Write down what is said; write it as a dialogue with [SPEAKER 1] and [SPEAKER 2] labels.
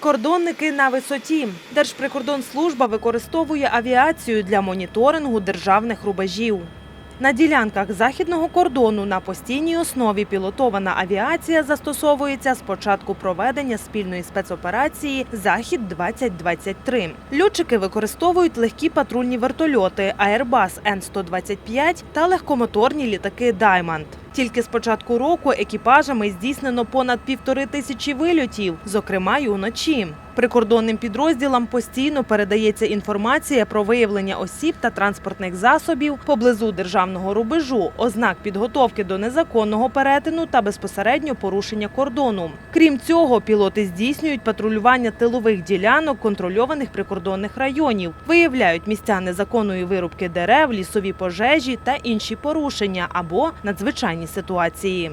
[SPEAKER 1] Прикордонники на висоті. Держприкордонслужба використовує авіацію для моніторингу державних рубежів. На ділянках західного кордону на постійній основі пілотована авіація застосовується з початку проведення спільної спецоперації Захід 2023 Льотчики використовують легкі патрульні вертольоти Airbus N-125 та легкомоторні літаки Diamond. Тільки з початку року екіпажами здійснено понад півтори тисячі вильотів, зокрема й уночі. Прикордонним підрозділам постійно передається інформація про виявлення осіб та транспортних засобів поблизу державного рубежу, ознак підготовки до незаконного перетину та безпосередньо порушення кордону. Крім цього, пілоти здійснюють патрулювання тилових ділянок контрольованих прикордонних районів, виявляють місця незаконної вирубки дерев, лісові пожежі та інші порушення або надзвичайні ситуації.